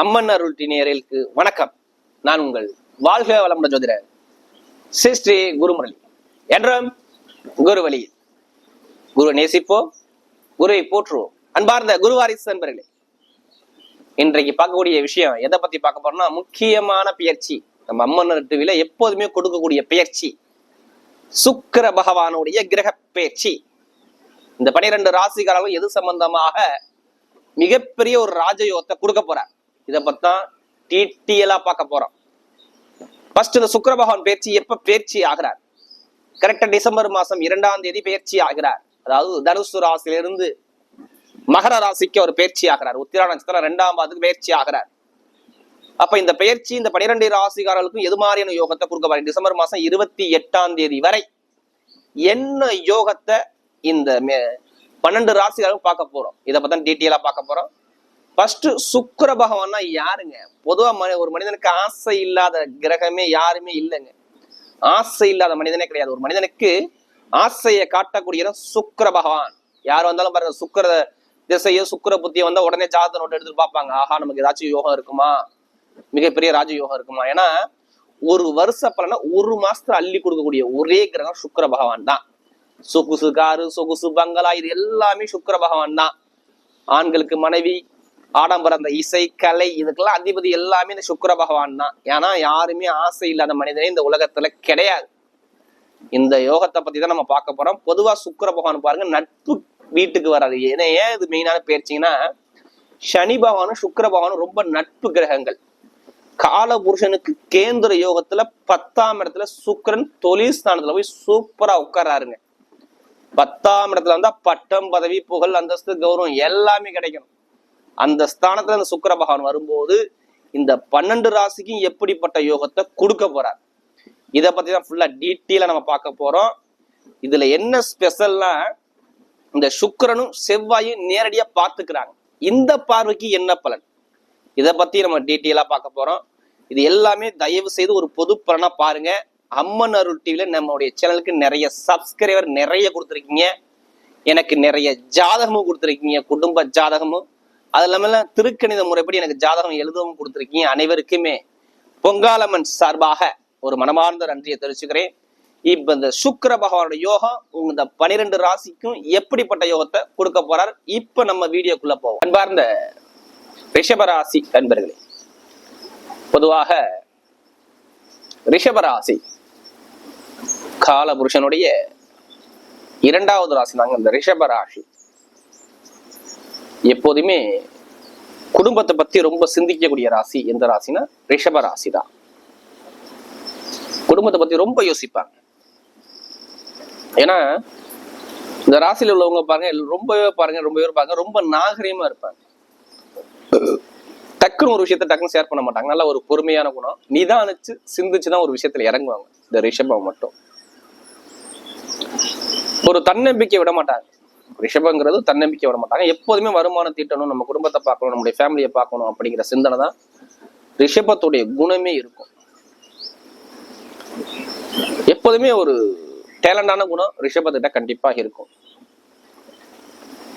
அம்மன் அருள் நேயர்களுக்கு வணக்கம். நான் உங்கள் வாழ்க வளமுடன் ஜோதிடர் ஸ்ரீ ஸ்ரீ குருமுரளி. என்றும் குரு வழியில் குரு நேசிப்போம் குருவை போற்றுவோம். அன்பார்ந்த குருவாரிசு நண்பர்களே இன்றைக்கு பார்க்கக்கூடிய விஷயம் எதை பத்தி பார்க்க போறோம்னா முக்கியமான பயிற்சி நம்ம அம்மன் டிவில எப்போதுமே கொடுக்கக்கூடிய பயிற்சி சுக்கிர பகவானுடைய கிரக பயிற்சி இந்த பனிரெண்டு ராசிகாரங்களும் எது சம்பந்தமாக மிகப்பெரிய ஒரு ராஜயோகத்தை கொடுக்க போறார்? இதை பத்தான் டீட்டெயிலா பார்க்க போறோம். ஃபர்ஸ்ட் இந்த சுக்கர பகவான் பேச்சு எப்ப பேர்ச்சி ஆகிறார்? கரெக்டா டிசம்பர் மாசம் இரண்டாம் தேதி பயிற்சி ஆகிறார். அதாவது தனுசு ராசியிலிருந்து மகர ராசிக்கு அவர் பயிற்சி ஆகிறார். உத்திரா நட்சத்திரம் ரெண்டாம் பாதத்துக்கு பயிற்சி ஆகிறார். அப்ப இந்த பயிற்சி இந்த பனிரெண்டு ராசிகாரர்களுக்கும் எது மாதிரியான யோகத்தை கொடுக்க பாருங்க டிசம்பர் மாசம் இருபத்தி எட்டாம் தேதி வரை என்ன யோகத்தை இந்த மே- பன்னெண்டு ராசிகளும் பார்க்க போறோம்? இதை பத்தி டீட்டெயிலா பார்க்க போறோம். ஃபர்ஸ்ட் சுக்கர பகவான்னா யாருங்க? பொதுவா மனி- ஒரு மனிதனுக்கு ஆசை இல்லாத கிரகமே யாருமே இல்லைங்க. ஆசை இல்லாத மனிதனே கிடையாது. ஒரு மனிதனுக்கு ஆசையை காட்டக்கூடிய சுக்கர பகவான். யார் வந்தாலும் பாருங்க சுக்கர திசையோ சுக்கிர புத்தியை வந்தா உடனே ஜாதக நோட்டு எடுத்து பார்ப்பாங்க. ஆஹா நமக்கு ஏதாச்சும் யோகம் இருக்குமா? மிகப்பெரிய ராஜ யோகம் இருக்குமா? ஏன்னா ஒரு வருஷ பலனை ஒரு மாசத்துல அள்ளி கொடுக்கக்கூடிய ஒரே கிரகம் சுக்கர பகவான் தான். சொகுசு காரு சொகுசு பங்களா இது எல்லாமே சுக்கர பகவான் தான். ஆண்களுக்கு மனைவி ஆடம்பரம் அந்த இசை கலை இதுக்கெல்லாம் அதிபதி எல்லாமே இந்த சுக்கர பகவான் தான். ஏன்னா யாருமே ஆசை இல்லாத மனிதனே இந்த உலகத்துல கிடையாது. இந்த யோகத்தை பத்தி தான் நம்ம பார்க்க போறோம். பொதுவா சுக்கர பகவான் பாருங்க நட்பு வீட்டுக்கு வராது. ஏன்னா ஏன் இது மெயினான பேர்ச்சிங்கன்னா சனி பகவானும் சுக்கிர பகவானும் ரொம்ப நட்பு கிரகங்கள். கால புருஷனுக்கு கேந்திர யோகத்துல பத்தாம் இடத்துல சுக்கரன் தொழில் ஸ்தானத்துல போய் சூப்பரா உட்காராருங்க. பத்தாம் இடத்துல வந்தா பட்டம் பதவி புகழ் அந்தஸ்து கௌரவம் எல்லாமே கிடைக்கும் அந்த ஸ்தானத்துல அந்த சுக்கர பகவான் வரும்போது இந்த பன்னெண்டு ராசிக்கும் எப்படிப்பட்ட யோகத்தை கொடுக்க போறார்? இதை பத்தி தான் ஃபுல்லா டீட்டெயிலா நம்ம பார்க்க போறோம். இதுல என்ன ஸ்பெஷல்னா இந்த சுக்கரனும் செவ்வாயும் நேரடியா பார்த்துக்கிறாங்க. இந்த பார்வைக்கு என்ன பலன்? இதை பத்தி நம்ம டீட்டெயிலா பார்க்க போறோம். இது எல்லாமே தயவு செய்து ஒரு பொது பலனா பாருங்க. அம்மன் அருள் டிவில நம்மளுடைய சேனலுக்கு நிறைய சப்ஸ்கிரைபர் நிறைய கொடுத்துருக்கீங்க. எனக்கு நிறைய ஜாதகமும் கொடுத்துருக்கீங்க. குடும்ப ஜாதகமும் அது இல்லாம திருக்கணித முறைப்படி எனக்கு ஜாதகம் எழுதவும் கொடுத்துருக்கீங்க அனைவருக்குமே. பொங்காலம்மன் சார்பாக ஒரு மனமார்ந்த நன்றியை தெரிவிச்சுக்கிறேன். இப்ப இந்த சுக்கர பகவானோட யோகம் உங்க இந்த பனிரெண்டு ராசிக்கும் எப்படிப்பட்ட யோகத்தை கொடுக்க போறார்? இப்ப நம்ம வீடியோக்குள்ள போவோம். அன்பார்ந்த ரிஷபராசி அன்பர்களே பொதுவாக ரிஷபராசி காலபுருஷனுடைய இரண்டாவது ராசி தாங்க இந்த ரிஷபராசி. எப்போதுமே குடும்பத்தை பத்தி ரொம்ப சிந்திக்கக்கூடிய ராசி எந்த ராசினா ரிஷப ராசி தான் குடும்பத்தை பத்தி ரொம்ப யோசிப்பாங்க. ஏன்னா இந்த ராசியில உள்ளவங்க பாருங்க ரொம்பவே பாருங்க ரொம்ப பேர் பாருங்க ரொம்ப நாகரீகமா இருப்பாங்க. டக்குன்னு ஒரு விஷயத்த டக்குன்னு ஷேர் பண்ண மாட்டாங்க. நல்ல ஒரு பொறுமையான குணம். நிதானிச்சு சிந்திச்சு தான் ஒரு விஷயத்துல இறங்குவாங்க. இந்த ரிஷபம் மட்டும். ஒரு தன்னம்பிக்கை விட மாட்டாங்க. ரிஷபங்கிறது தன்னம்பிக்கை வர மாட்டாங்க. எப்போதுமே வருமானம் தீட்டணும் நம்ம குடும்பத்தை பார்க்கணும் நம்முடைய ஃபேமிலியை பார்க்கணும் அப்படிங்கிற சிந்தனை தான் ரிஷபத்துடைய குணமே இருக்கும். எப்போதுமே ஒரு டேலண்டான குணம் ரிஷபத்திட்ட கண்டிப்பாக இருக்கும்.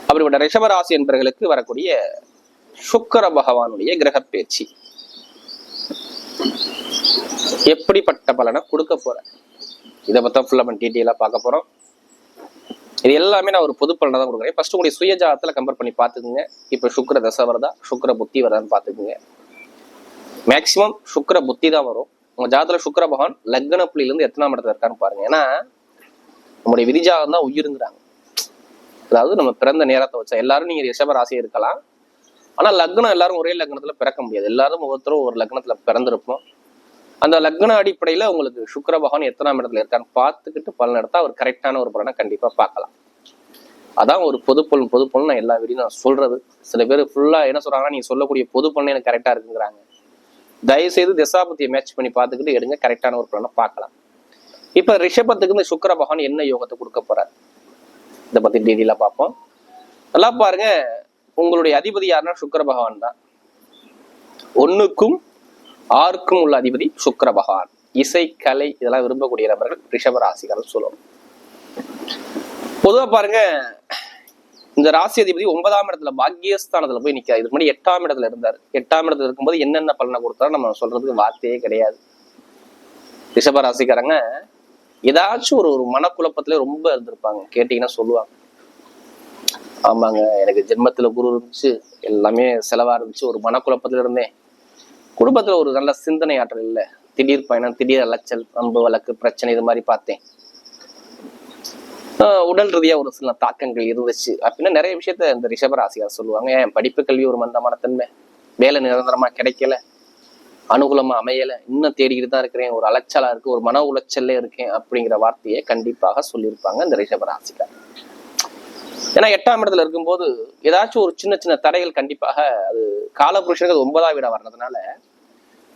அப்படிப்பட்ட ரிஷப ராசி என்பவர்களுக்கு வரக்கூடிய சுக்கர பகவானுடைய கிரக பேச்சு எப்படிப்பட்ட பலனை கொடுக்க போற? இதை பத்தி ஃபுல்லா நம்ம டீட்டெயிலா பார்க்க போறோம். இது எல்லாமே நான் ஒரு பொது பலனை தான் கொடுக்குறேன். ஃபர்ஸ்ட் உங்களுடைய சுய ஜாதகத்துல கம்பேர் பண்ணி பார்த்துக்குங்க. இப்போ சுக்கர தசை வருதா? சுக்கிர புத்தி வருதான்னு பார்த்துக்குங்க. மேக்சிமம் சுக்கிர புத்தி தான் வரும். உங்க ஜாதத்தில் சுக்கர பகவான் லக்ன புள்ளியில இருந்து எத்தனாம் இடத்துல இருக்கான்னு பாருங்க. ஏன்னா நம்முடைய விதிஜாதகம் தான் உயிருங்கிறாங்க. அதாவது நம்ம பிறந்த நேரத்தை வச்சா எல்லாரும் நீங்க ரிஷப ராசியாக இருக்கலாம். ஆனா லக்னம் எல்லாரும் ஒரே லக்னத்துல பிறக்க முடியாது. எல்லாரும் ஒவ்வொருத்தரும் ஒரு லக்னத்துல பிறந்திருப்போம். அந்த லக்ன அடிப்படையில உங்களுக்கு சுக்கர பகவான் எத்தனாம் இடத்துல இருக்கான்னு பார்த்துக்கிட்டு பலன் எடுத்தா ஒரு கரெக்டான ஒரு பலனை கண்டிப்பா பார்க்கலாம். அதான் ஒரு பொது பலன் பொது பலன் நான் எல்லா வீடியும் நான் சொல்றது. சில பேர் ஃபுல்லா என்ன சொல்றாங்கன்னா நீங்கள் சொல்லக்கூடிய பொது பொண்ணு எனக்கு கரெக்டா இருக்குங்கிறாங்க. தயவு செய்து திசாபத்தியை மேட்ச் பண்ணி பார்த்துக்கிட்டு எடுங்க கரெக்டான ஒரு பலனை பார்க்கலாம். இப்ப ரிஷபத்துக்கு இந்த சுக்கர பகவான் என்ன யோகத்தை கொடுக்க போறார்? இதை பத்தி டீட்டெயிலா பார்ப்போம். நல்லா பாருங்க உங்களுடைய அதிபதி யாருன்னா சுக்கர பகவான் தான். ஒண்ணுக்கும் ஆர்க்கும் உள்ள அதிபதி சுக்கர பகவான். இசை கலை இதெல்லாம் விரும்பக்கூடிய நபர்கள் ரிஷபராசிகள் சொல்லுவோம் பொதுவா பாருங்க இந்த ராசி அதிபதி ஒன்பதாம் இடத்துல பாக்கியஸ்தானத்துல போய் நிக்காது இதுக்கு முன்னாடி எட்டாம் இடத்துல இருந்தார். எட்டாம் இடத்துல இருக்கும்போது என்னென்ன பலனை கொடுத்தாலும் நம்ம சொல்றதுக்கு வார்த்தையே கிடையாது. ரிஷபராசிக்காரங்க ஏதாச்சும் ஒரு ஒரு மனக்குழப்பத்துல ரொம்ப இருந்திருப்பாங்க. கேட்டீங்கன்னா சொல்லுவாங்க. ஆமாங்க எனக்கு ஜென்மத்துல குரு இருந்துச்சு எல்லாமே செலவா இருந்துச்சு ஒரு மனக்குழப்பத்துல இருந்தேன். குடும்பத்துல ஒரு நல்ல சிந்தனை ஆற்றல் இல்லை. திடீர் பயணம் திடீர் அலைச்சல் அன்பு வழக்கு பிரச்சனை இது மாதிரி பார்த்தேன். ஆஹ் உடல் ரீதியா ஒரு சில தாக்கங்கள் இருந்துச்சு. அப்படின்னா நிறைய விஷயத்த இந்த ரிஷபராசியார் சொல்லுவாங்க. ஏன் படிப்பு கல்வி ஒரு மந்தமான தன்மை. வேலை நிரந்தரமா கிடைக்கல. அனுகூலமா அமையல. இன்னும் தேடிக்கிட்டு தான் இருக்கிறேன். ஒரு அலைச்சலா இருக்கு. ஒரு மன உளைச்சல்ல இருக்கேன் அப்படிங்கிற வார்த்தையை கண்டிப்பாக சொல்லியிருப்பாங்க இந்த ரிஷபராசிக்கார் ஏன்னா எட்டாம் இடத்துல இருக்கும்போது ஏதாச்சும் ஒரு சின்ன சின்ன தடைகள் கண்டிப்பாக அது காலபுருஷனுக்கு ஒன்பதாம் வீடா வர்றதுனால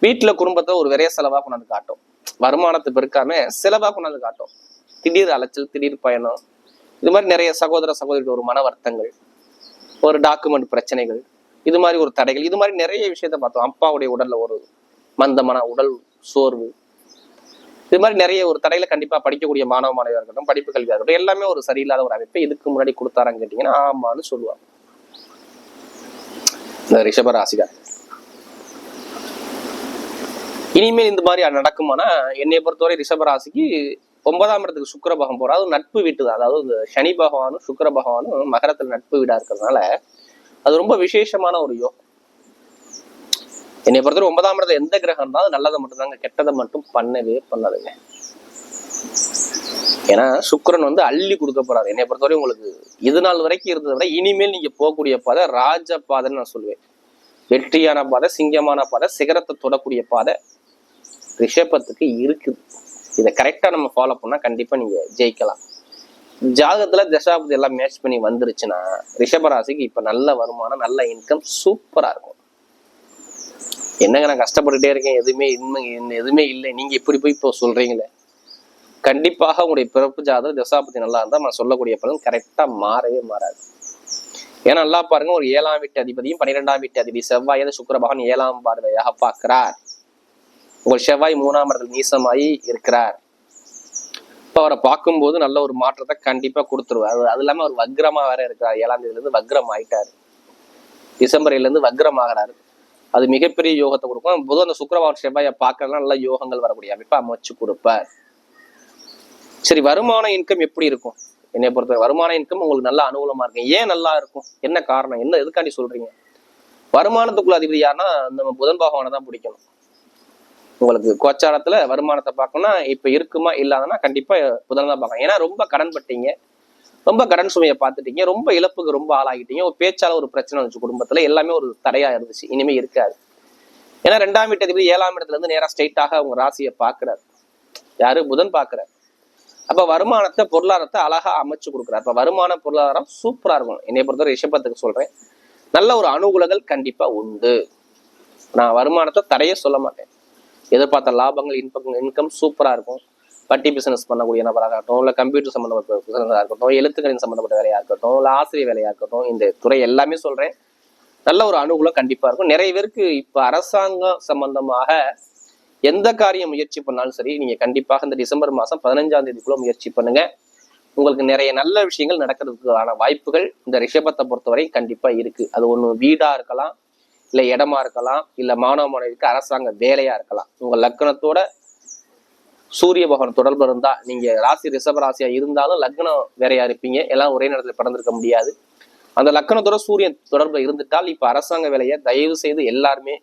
வீட்டுல குடும்பத்தை ஒரு விரைய செலவாக கொண்டாந்து காட்டும். வருமானத்தை பெருக்காம செலவாக கொண்டாந்து காட்டும். திடீர் அலைச்சல் திடீர் பயணம். இது மாதிரி நிறைய சகோதர சகோதரிகள் ஒரு மன வருத்தங்கள் ஒரு டாக்குமெண்ட் பிரச்சனைகள் இது மாதிரி ஒரு தடைகள் இது மாதிரி நிறைய விஷயத்த பார்த்தோம். அப்பாவுடைய உடல்ல ஒரு மந்தமான உடல் சோர்வு இது மாதிரி நிறைய ஒரு தடையில கண்டிப்பா படிக்கக்கூடிய மாணவ மாணவியா இருக்கட்டும் படிப்பு கல்வியாக இருக்கட்டும் எல்லாமே ஒரு சரியில்லாத ஒரு அமைப்பை இதுக்கு முன்னாடி கொடுத்தாரான்னு கேட்டீங்கன்னா ஆமான்னு சொல்லுவாங்க. இந்த ரிஷப ராசிகார் இனிமேல் இந்த மாதிரி நடக்குமானா என்னை பொறுத்தவரை ரிஷப ராசிக்கு ஒன்பதாம் இடத்துக்கு சுக்கர பகவான் போறா அது நட்பு வீட்டு தான். அதாவது இந்த சனி பகவானும் சுக்கர பகவானும் மகரத்துல நட்பு வீடா இருக்கிறதுனால அது ரொம்ப விசேஷமான ஒரு யோகம். என்னை பொறுத்தவரை ஒன்பதாம் இடத்துல எந்த கிரகம் இருந்தாலும் நல்லதை மட்டும்தாங்க கெட்டதை மட்டும் பண்ணவே பண்ணாதுங்க. ஏன்னா சுக்கரன் வந்து அள்ளி கொடுக்க போறாரு. என்னை பொறுத்தவரை உங்களுக்கு இது நாள் வரைக்கும் இருந்ததை விட இனிமேல் நீங்க போகக்கூடிய பாதை ராஜ பாதைன்னு நான் சொல்லுவேன். வெற்றியான பாதை சிங்கமான பாதை சிகரத்தை தொடக்கூடிய பாதை ரிஷபத்துக்கு இருக்குது. இதை கரெக்டா நம்ம ஃபாலோ பண்ணா கண்டிப்பா நீங்க ஜெயிக்கலாம். ஜாதகத்துல தசாபதி எல்லாம் மேட்ச் பண்ணி வந்துருச்சுன்னா ரிஷபராசிக்கு இப்ப நல்ல வருமானம் நல்ல இன்கம் சூப்பரா இருக்கும். என்னங்க நான் கஷ்டப்பட்டுட்டே இருக்கேன்? எதுவுமே இன்மை எதுவுமே இல்லை. நீங்க இப்படி போய் இப்போ சொல்கிறீங்களே கண்டிப்பாக உங்களுடைய பிறப்பு ஜாதகம் தசாபதி நல்லா இருந்தா நான் சொல்லக்கூடிய பலன் கரெக்டாக மாறவே மாறாது. ஏன்னா நல்லா பாருங்க ஒரு ஏழாம் வீட்டு அதிபதியும் பன்னிரெண்டாம் வீட்டு அதிபதி செவ்வாய் சுக்கிர பகவான் ஏழாம் பார்வையாக பார்க்கிறார். உங்கள் செவ்வாய் மூணாம் இடத்தில் நீசமாயி இருக்கிறார். இப்போ அவரை பார்க்கும்போது நல்ல ஒரு மாற்றத்தை கண்டிப்பா கொடுத்துருவார். அது அது இல்லாம அவர் வக்ரமாக வேற இருக்கிறார். ஏழாம் தேதியிலேருந்து வக்ரம் ஆயிட்டாரு டிசம்பர்ல இருந்து வக்ரம் ஆகிறாரு அது மிகப்பெரிய யோகத்தை கொடுக்கும். பொதுவாக அந்த சுக்கிரவான் செவ்வாயை பார்க்கறதுனால நல்ல யோகங்கள் வரக்கூடிய அமைப்பை அமைச்சு கொடுப்பார். சரி வருமான இன்கம் எப்படி இருக்கும்? என்னை பொறுத்த வருமான இன்கம் உங்களுக்கு நல்ல அனுகூலமா இருக்கும். ஏன் நல்லா இருக்கும்? என்ன காரணம்? என்ன எதுக்காண்டி சொல்றீங்க? வருமானத்துக்குள்ள அதிபதி யாருன்னா நம்ம புதன் பகவானை தான் பிடிக்கணும். உங்களுக்கு கோச்சாரத்துல வருமானத்தை பார்க்கணும்னா இப்ப இருக்குமா இல்லாதனா கண்டிப்பா புதன் தான் பார்க்கணும். ஏன்னா ரொம்ப கடன் பட்டீங்க ரொம்ப கடன் சுமையை பார்த்துட்டீங்க. ரொம்ப இழப்புக்கு ரொம்ப ஆளாகிட்டீங்க. ஒரு பேச்சால ஒரு பிரச்சனை வந்துச்சு. குடும்பத்துல எல்லாமே ஒரு தடையா இருந்துச்சு. இனிமே இருக்காது. ஏன்னா ரெண்டாம் வீட்டு அதிபதி ஏழாம் இடத்துல இருந்து நேரா ஸ்ட்ரைட்டாக அவங்க ராசியை பார்க்கிறார். யாரு? புதன் பார்க்கிறார். அப்ப வருமானத்தை பொருளாதாரத்தை அழகா அமைச்சு கொடுக்குறாரு. அப்ப வருமான பொருளாதாரம் சூப்பரா இருக்கும். என்னை பொறுத்தவரை ரிஷபத்துக்கு சொல்றேன். நல்ல ஒரு அனுகூலங்கள் கண்டிப்பா உண்டு. நான் வருமானத்தை தடைய சொல்ல மாட்டேன். எதிர்பார்த்த லாபங்கள் இன்பங்கள் இன்கம் சூப்பரா இருக்கும். வட்டி பிசினஸ் பண்ணக்கூடிய நபராக இருக்கட்டும் இல்லை கம்ப்யூட்டர் சம்மந்தப்பட்ட பிசினஸாக இருக்கட்டும் எழுத்துக்களின் சம்மந்தப்பட்ட வேலையாக இருக்கட்டும் இல்லை ஆசிரியர் வேலையாக இருக்கட்டும் இந்த துறை எல்லாமே சொல்கிறேன் நல்ல ஒரு அனுகூலம் கண்டிப்பாக இருக்கும். நிறைய பேருக்கு இப்போ அரசாங்கம் சம்பந்தமாக எந்த காரியம் முயற்சி பண்ணாலும் சரி நீங்கள் கண்டிப்பாக இந்த டிசம்பர் மாதம் பதினஞ்சாம் தேதிக்குள்ளே முயற்சி பண்ணுங்கள் உங்களுக்கு நிறைய நல்ல விஷயங்கள் நடக்கிறதுக்கான வாய்ப்புகள் இந்த ரிஷபத்தை பொறுத்தவரை கண்டிப்பாக இருக்குது அது ஒன்று வீடாக இருக்கலாம் இல்லை இடமா இருக்கலாம் இல்லை மாணவ மாணவிக்கு அரசாங்க வேலையாக இருக்கலாம். உங்கள் லக்கணத்தோட சூரிய பகவான் தொடர்பு இருந்தா நீங்க ராசி ரிஷப ராசியா இருந்தாலும் லக்னம் வேறையா இருப்பீங்க? எல்லாம் ஒரே நேரத்துல பிறந்திருக்க முடியாது. அந்த லக்கணத்தோட சூரியன் தொடர்பு இருந்துட்டால் இப்ப அரசாங்க வேலையை தயவு செய்து எல்லாருமே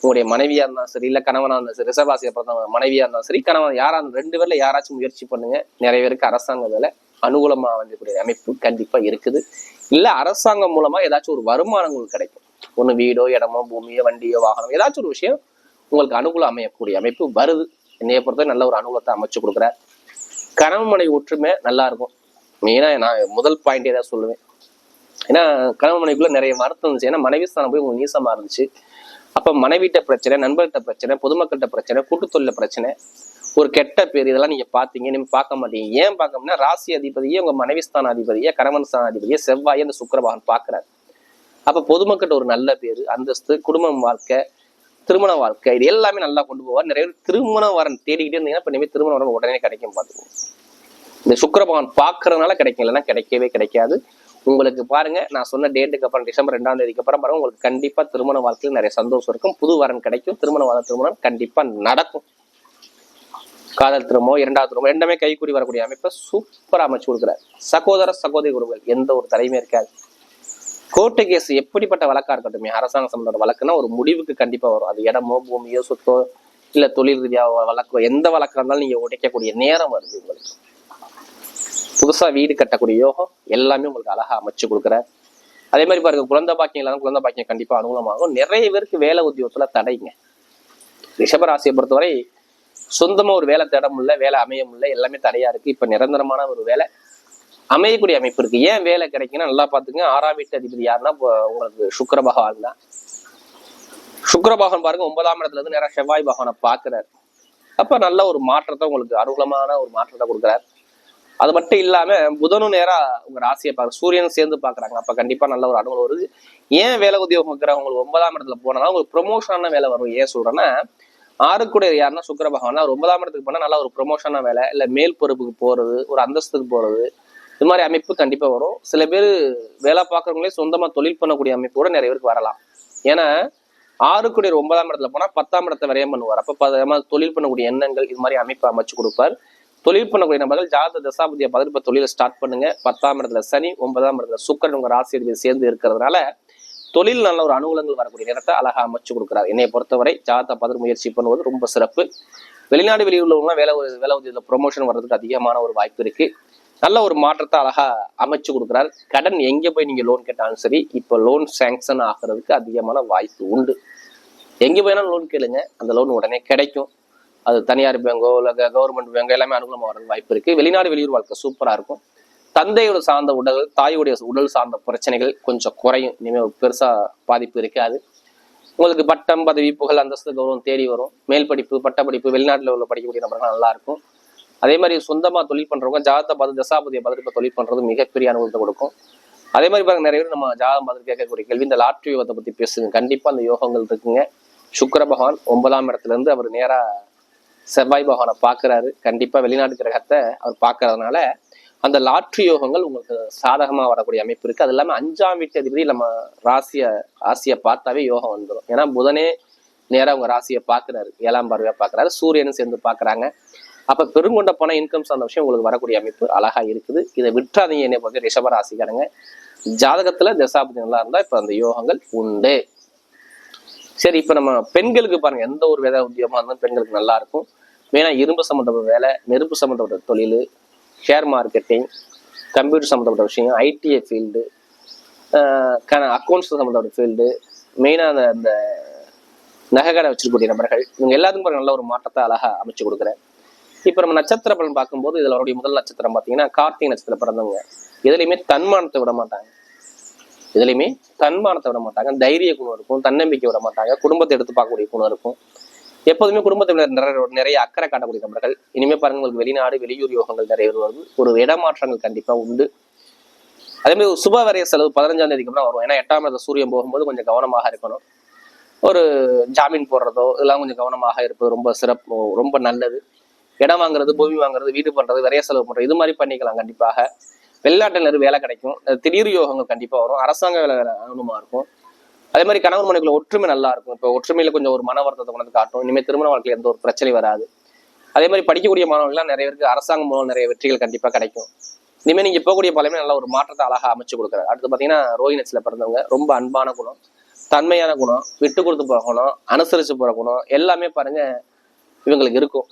உங்களுடைய மனைவியா இருந்தாலும் சரி இல்ல கணவனா இருந்தாலும் சரி ரிஷபாசியை பிறந்தவங்க மனைவியா இருந்தாலும் சரி கணவன் யாரா இருந்தாலும் ரெண்டு பேர்ல யாராச்சும் முயற்சி பண்ணுங்க. நிறைய பேருக்கு அரசாங்க வேலை அனுகூலமா அமைஞ்சக்கூடிய அமைப்பு கண்டிப்பா இருக்குது. இல்ல அரசாங்கம் மூலமா ஏதாச்சும் ஒரு வருமானம் உங்களுக்கு கிடைக்கும். ஒண்ணு வீடோ இடமோ பூமியோ வண்டியோ வாகனம் ஏதாச்சும் ஒரு விஷயம் உங்களுக்கு அனுகூலம் அமையக்கூடிய அமைப்பு வருது. என்னைய பொறுத்தவரை நல்ல ஒரு அனுகூலத்தை அமைச்சு கொடுக்குறார். கணவன் மனைவி ஒற்றுமை நல்லா இருக்கும். மெயினா நான் முதல் பாயிண்டே தான் சொல்லுவேன். ஏன்னா கணவன் மனைவிக்குள்ள நிறைய மருத்துவம் இருந்துச்சு. ஏன்னா மனைவி ஸ்தானம் போய் உங்களுக்கு நீசமா இருந்துச்சு. அப்ப மனைவிட்ட பிரச்சனை நண்பர்கிட்ட பிரச்சனை பொதுமக்கள்கிட்ட பிரச்சனை கூட்டுத்தொழில பிரச்சனை ஒரு கெட்ட பேர் இதெல்லாம் நீங்க பாத்தீங்க நீங்க பார்க்க மாட்டீங்க. ஏன் பார்க்கணும்னா ராசி அதிபதியே உங்க மனைவி ஸ்தான அதிபதியே கணவன் ஸ்தான அதிபதியே செவ்வாயை அந்த சுக்கரபாகன் பாக்குறாரு அப்ப பொதுமக்கள்கிட்ட ஒரு நல்ல பேர் அந்தஸ்து குடும்பம் வாழ்க்கை திருமண வாழ்க்கை இது எல்லாமே நல்லா கொண்டு போவார். நிறைய பேர் திருமண வரன் தேடிக்கிட்டே இருந்தீங்கன்னா இப்ப இனிமேல் திருமணம் உடனே கிடைக்கும் பார்த்துக்கோங்க இந்த சுக்கிர பகவான் பார்க்கறதுனால கிடைக்கும் இல்லைன்னா கிடைக்கவே கிடைக்காது. உங்களுக்கு பாருங்க நான் சொன்ன டேட்டுக்கு அப்புறம் டிசம்பர் ரெண்டாம் தேதிக்கு அப்புறம் பாருங்க உங்களுக்கு கண்டிப்பா திருமண வாழ்க்கையில் நிறைய சந்தோஷம் இருக்கும். புது வரன் கிடைக்கும். திருமண வாழ திருமணம் கண்டிப்பா நடக்கும். காதல் திருமணம் இரண்டாவது திருமணம் ரெண்டுமே கைக்கூடி வரக்கூடிய அமைப்பை சூப்பரா அமைச்சு கொடுக்குறாரு. சகோதர சகோதரி உறவுகள் எந்த ஒரு தடையுமே இருக்காது. கோர்ட்டு கேஸ் எப்படிப்பட்ட வழக்கா இருக்கட்டும்? அரசாங்க சம்பந்தப்பட்ட வழக்குன்னா ஒரு முடிவுக்கு கண்டிப்பா வரும். அது இடமோ பூமியோ சொத்தோ இல்ல தொழில் ரீதியா வழக்கோ எந்த வழக்கா இருந்தாலும் நீங்க உடைக்கக்கூடிய நேரம் வருது உங்களுக்கு. புதுசா வீடு கட்டக்கூடிய யோகம் எல்லாமே உங்களுக்கு அழகா அமைச்சு கொடுக்குற அதே மாதிரி பாருங்க குழந்தை பாக்கியம் இல்லாத குழந்தை பாக்கியம் கண்டிப்பா அனுகூலமாகும். நிறைய பேருக்கு வேலை உத்தியோகத்துல தடைங்க. ரிஷபராசியை பொறுத்தவரை சொந்தமா ஒரு வேலை தேட முடியல வேலை அமைய முடியல எல்லாமே தடையா இருக்கு. இப்ப நிரந்தரமான ஒரு வேலை அமையக்கூடிய அமைப்பு இருக்கு. ஏன் வேலை கிடைக்குன்னா நல்லா பாத்துங்க ஆறாம் வீட்டு அதிபதி யாருன்னா உங்களுக்கு சுக்கிர பகவான் தான். சுக்கர பகவான் பாருங்க ஒன்பதாம் இடத்துல இருந்து நேரம் செவ்வாய் பகவானை பாக்குறாரு அப்ப நல்ல ஒரு மாற்றத்தை உங்களுக்கு அனுகூலமான ஒரு மாற்றத்தை கொடுக்குறாரு. அது மட்டும் இல்லாம புதனும் நேரா உங்க ராசியை பார்க்க சூரியனும் சேர்ந்து பாக்குறாங்க அப்ப கண்டிப்பா நல்ல ஒரு அனுகூலம் வருது. ஏன் வேலை உத்தியோகம் இருக்கிறவங்க உங்களுக்கு ஒன்பதாம் இடத்துல போனா உங்களுக்கு ப்ரொமோஷனான வேலை வரும். ஏன் சொல்றேன்னா ஆறுக்குடைய யாருன்னா சுக்கிர பகவான் அவர் ஒன்பதாம் இடத்துக்கு போனா நல்ல ஒரு ப்ரொமோஷனான வேலை. இல்ல மேல் பொறுப்புக்கு போறது ஒரு அந்தஸ்துக்கு போறது. இது மாதிரி அமைப்பு கண்டிப்பா வரும். சில பேர் வேலை பார்க்கறவங்களே சொந்தமா தொழில் பண்ணக்கூடிய அமைப்பு கூட நிறைய பேருக்கு வரலாம். ஏன்னா ஆறுக்குடைய ஒன்பதாம் இடத்துல போனா பத்தாம் இடத்தை விரயம் பண்ணுவார். அப்போ தொழில் பண்ணக்கூடிய எண்ணங்கள் இது மாதிரி அமைப்பு அமைச்சு கொடுப்பார். தொழில் பண்ணக்கூடிய நபர்கள் ஜாத தசாபதியை பார்த்துட்டு இப்ப தொழிலை ஸ்டார்ட் பண்ணுங்க. பத்தாம் இடத்துல சனி ஒன்பதாம் இடத்துல சுக்கரன் உங்க ராசி சேர்ந்து இருக்கிறதுனால தொழில் நல்ல ஒரு அனுகூலங்கள் வரக்கூடிய நேரத்தை அழகா அமைச்சு கொடுக்குறாரு. என்னை பொறுத்தவரை ஜாதத்தை பார்த்து முயற்சி பண்ணுவது ரொம்ப சிறப்பு. வெளிநாடு வெளியூர்ல வேலை வேலை உதவியில் ப்ரொமோஷன் வர்றதுக்கு அதிகமான ஒரு வாய்ப்பு இருக்கு. நல்ல ஒரு மாற்றத்தை அழகா அமைச்சு கொடுக்குறாரு. கடன் எங்க போய் நீங்க லோன் கேட்டாலும் சரி இப்போ லோன் சேங்ஷன் ஆகிறதுக்கு அதிகமான வாய்ப்பு உண்டு. எங்க போயினாலும் லோன் கேளுங்க. அந்த லோன் உடனே கிடைக்கும். அது தனியார் பேங்கோ இல்லை கவர்மெண்ட் பேங்கோ எல்லாமே அனுகூலமாக வரது வாய்ப்பு இருக்கு. வெளிநாடு வெளியூர் வாழ்க்கை சூப்பரா இருக்கும். தந்தையோட சார்ந்த உடல் தாயுடைய உடல் சார்ந்த பிரச்சனைகள் கொஞ்சம் குறையும். இனிமேல் பெருசா பாதிப்பு இருக்காது. உங்களுக்கு பட்டம் பதவி புகழ் அந்தஸ்து கௌரவம் தேடி வரும். மேல் படிப்பு பட்ட படிப்பு உள்ள படிக்கக்கூடிய நபர்கள் நல்லா இருக்கும். அதே மாதிரி சொந்தமாக தொழில் பண்றவங்க ஜாதத்தை பார்த்து தசாபதியை பார்த்துட்டு இப்ப தொழில் பண்ணுறது மிகப்பெரிய அனுபவத்தை கொடுக்கும். அதே மாதிரி பாருங்க நிறைய பேர் நம்ம ஜாதகம் பார்த்து கேட்கக்கூடிய கேள்வி இந்த லாட்ரி யோகத்தை பற்றி பேசுங்க. கண்டிப்பாக அந்த யோகங்கள் இருக்குங்க. சுக்கர பகவான் ஒன்பதாம் இடத்துல இருந்து அவர் நேரா செவ்வாய் பகவானை பார்க்கறாரு. கண்டிப்பா வெளிநாட்டு கிரகத்தை அவர் பார்க்கறதுனால அந்த லாட்ரி யோகங்கள் உங்களுக்கு சாதகமா வரக்கூடிய அமைப்பு இருக்கு. அது இல்லாமல் அஞ்சாம் வீட்டு அதிபதி நம்ம ராசிய ராசியை பார்த்தாவே யோகம் வந்துடும் ஏன்னா புதனே நேரா உங்கள் ராசியை பார்க்குறாரு. ஏழாம் பார்வையாக பார்க்கறாரு. சூரியனும் சேர்ந்து பார்க்கறாங்க. அப்ப பெருங்கொண்ட பண இன்கம் சார்ந்த விஷயம் உங்களுக்கு வரக்கூடிய அமைப்பு அழகா இருக்குது. இதை விட்டுறாதீங்க என்னை பொறுத்த ரிஷபராசிக்காரங்க ஜாதகத்துல தசாபதி நல்லா இருந்தா இப்ப அந்த யோகங்கள் உண்டு. சரி இப்ப நம்ம பெண்களுக்கு பாருங்க எந்த ஒரு வேலை உத்தியோகமா இருந்தாலும் பெண்களுக்கு நல்லா இருக்கும். வேணா இரும்பு சம்மந்தப்பட்ட வேலை நெருப்பு சம்மந்தப்பட்ட தொழில் ஷேர் மார்க்கெட்டிங் கம்ப்யூட்டர் சம்மந்தப்பட்ட விஷயம் ஐடிஐ ஃபீல்டு அக்கௌண்ட்ஸ் சம்மந்தப்பட்ட ஃபீல்டு மெயினாக அந்த அந்த நகைக்கடை வச்சிருக்கக்கூடிய நபர்கள் இவங்க எல்லாத்துக்கும் பாருங்க நல்ல ஒரு மாற்றத்தை அழகாக அமைச்சு கொடுக்குறேன். இப்போ நம்ம நட்சத்திர பலன் பார்க்கும்போது இதில் அவருடைய முதல் நட்சத்திரம் பார்த்தீங்கன்னா கார்த்திகை நட்சத்திரம் பிறந்தவங்க எதுலையுமே தன்மானத்தை விட மாட்டாங்க. இதுலையுமே தன்மானத்தை விட மாட்டாங்க. தைரிய குணம் இருக்கும் தன்னம்பிக்கை விட மாட்டாங்க. குடும்பத்தை எடுத்து பார்க்கக்கூடிய குணம் இருக்கும். எப்போதுமே குடும்பத்தில் நிறைய நிறைய அக்கறை காட்டக்கூடிய நபர்கள். இனிமேல் பாருங்க உங்களுக்கு வெளிநாடு வெளியூர் யோகங்கள் நிறைய வருவது ஒரு இடமாற்றங்கள் கண்டிப்பா உண்டு. அதே மாதிரி சுப வரைய செலவு பதினஞ்சாம் தேதிக்கு அப்புறம் வரும். ஏன்னா எட்டாம் தேதி சூரியன் போகும்போது கொஞ்சம் கவனமாக இருக்கணும். ஒரு ஜாமீன் போடுறதோ இதெல்லாம் கொஞ்சம் கவனமாக இருப்பது ரொம்ப சிறப்பு ரொம்ப நல்லது. இடம் வாங்குறது பூமி வாங்குறது வீடு பண்றது விரைய செலவு பண்றது இது மாதிரி பண்ணிக்கலாம் கண்டிப்பாக. வெளிநாட்டினர் வேலை கிடைக்கும். திடீர் யோகங்கள் கண்டிப்பா வரும். அரசாங்க வேலை அனுமா இருக்கும். அதே மாதிரி கணவன் மனைக்குள்ள ஒற்றுமை நல்லா இருக்கும். இப்போ ஒற்றுமையில கொஞ்சம் ஒரு மன வருத்தத்தை கொண்டு காட்டும். இனிமேல் திருமண வாழ்க்கையில் எந்த ஒரு பிரச்சனை வராது. அதே மாதிரி படிக்கக்கூடிய மாணவர்கள்லாம் நிறைய பேருக்கு அரசாங்கம் மூலம் நிறைய வெற்றிகள் கண்டிப்பா கிடைக்கும். இனிமேல் நீங்க போகக்கூடிய பலமே நல்ல ஒரு மாற்றத்தை அழகா அமைச்சு கொடுக்குறாரு. அடுத்து பாத்தீங்கன்னா ரோஹினட்ஸ்ல பிறந்தவங்க. ரொம்ப அன்பான குணம். தன்மையான குணம். விட்டு கொடுத்து போற குணம் அனுசரிச்சு போகிற குணம். எல்லாமே பாருங்க இவங்களுக்கு இருக்கும்.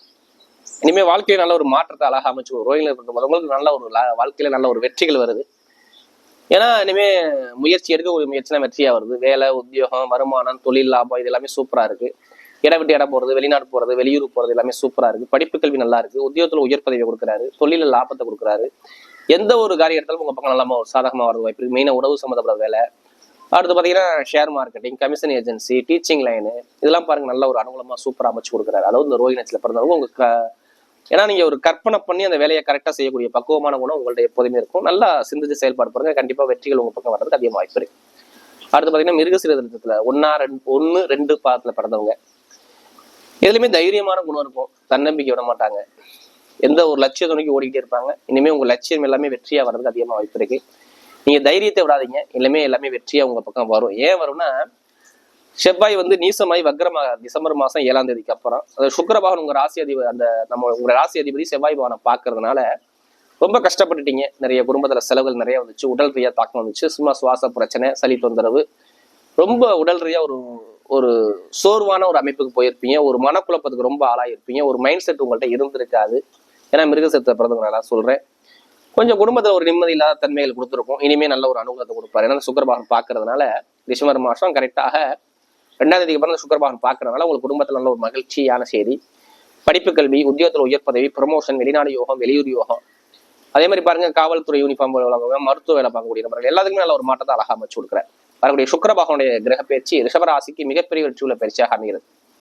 இனிமே வாழ்க்கையில நல்ல ஒரு மாற்றத்தை அழகா அமைச்சு ரோஹில உங்களுக்கு நல்ல ஒரு வாழ்க்கையில நல்ல ஒரு வெற்றிகள் வருது. ஏன்னா இனிமே முயற்சி எடுக்க ஒரு முயற்சினா வெற்றியா வருது. வேலை உத்தியோகம் வருமானம் தொழில் லாபம் இது எல்லாமே சூப்பரா இருக்கு. இடம் விட்டு இடம் போறது வெளிநாடு போறது வெளியூர் போறது எல்லாமே சூப்பரா இருக்கு. படிப்பு கல்வி நல்லா இருக்கு. உத்தியோகத்துல உயர் பதவியை கொடுக்குறாரு. தொழில லாபத்தை கொடுக்குறாரு. எந்த ஒரு காரியம் எடுத்தாலும் உங்க பக்கம் நல்லா ஒரு சாதகமா வரது வாய்ப்பு இருக்கு. மெயினா உணவு சம்மந்தப்பட்ட வேலை அடுத்து பார்த்தீங்கன்னா share marketing commission agency teaching line இதெல்லாம் பாருங்கள் நல்ல ஒரு அனுகூலமாக சூப்பராக அமைச்சு கொடுக்குறாரு. அதாவது இந்த ரோஹினட்ஸ்ல பிறந்தவங்க உங்கள் க- ஏன்னா நீங்கள் ஒரு கற்பனை பண்ணி அந்த வேலையை கரெக்டாக செய்யக்கூடிய பக்குவமான குணம் உங்கள்ட்ட எப்போதுமே இருக்கும். நல்லா சிந்திச்சு செயல்பாடு பாருங்க கண்டிப்பாக வெற்றிகள் உங்கள் பக்கம் வர்றதுக்கு அதிகமாக வாய்ப்பு இருக்கு. அடுத்து பாத்தீங்கன்னா மிருகசீரத்துல ஒன்னா ரெண்டு ஒன்று ரெண்டு பாதத்தில் பிறந்தவங்க. எதுலையுமே தைரியமான குணம் இருக்கும். தன்னம்பிக்கை விட மாட்டாங்க. எந்த ஒரு லட்சியத்தை நோக்கி ஓடிக்கிட்டே இருப்பாங்க. இனிமேல் உங்கள் லட்சியம் எல்லாமே வெற்றியாக வர்றதுக்கு அதிகமாக வாய்ப்பு இருக்குது நீங்க தைரியத்தை விடாதீங்க. எல்லாமே எல்லாமே வெற்றியா உங்க பக்கம் வரும். ஏன் வரும்னா செவ்வாய் வந்து நீசமாய் வக்ரமாக டிசம்பர் மாசம் ஏழாம் தேதிக்கு அப்புறம் அது சுக்கிர உங்க ராசி அதிபதி அந்த நம்ம உங்க ராசி அதிபதி செவ்வாய் பகவானை பாக்குறதுனால ரொம்ப கஷ்டப்பட்டுட்டீங்க. நிறைய குடும்பத்துல செலவுகள் நிறைய வந்துச்சு. உடல் ரீதியா தாக்கம் வந்துச்சு. சும்மா சுவாச பிரச்சனை சளி தொந்தரவு. ரொம்ப உடல் ரீதியா ஒரு ஒரு சோர்வான ஒரு அமைப்புக்கு போயிருப்பீங்க. ஒரு மனக்குழப்பத்துக்கு ரொம்ப ஆளாயிருப்பீங்க. ஒரு மைண்ட் செட் உங்கள்கிட்ட இருந்திருக்காது. ஏன்னா மிருகசத்தை பிறந்தவங்க நான் சொல்றேன். கொஞ்சம் குடும்பத்துல ஒரு நிம்மதி இல்லாத தன்மைகள் கொடுத்துருக்கும். இனிமே நல்ல ஒரு அனுகூலத்தை கொடுப்பாரு. ஏன்னா சுக்கரபாகன் பார்க்கறதுனால டிசம்பர் மாசம் கரெக்டாக ரெண்டாம் தேதிக்கு அப்புறம் சுக்கரபாகன் பார்க்கறதுனால உங்களுக்கு குடும்பத்துல நல்ல ஒரு மகிழ்ச்சியான செய்தி. படிப்பு கல்வி உத்தியோகத்தில் உயர் பதவி ப்ரொமோஷன் வெளிநாடு யோகம் வெளியூர் யோகம். அதே மாதிரி பாருங்க காவல்துறை யூனிஃபார்ம் உள்ளவங்க மருத்துவ வேலை பார்க்கக்கூடிய நபர்கள். எல்லாத்துக்குமே நல்ல ஒரு மாற்றத்தை அழகா அமைச்சு கொடுக்குறேன் வரக்கூடிய சுக்கரபாகனுடைய கிரக பயிற்சி ரிஷபராசிக்கு மிகப்பெரிய வெற்றி உள்ள பயிற்சியாக அமைகிறது.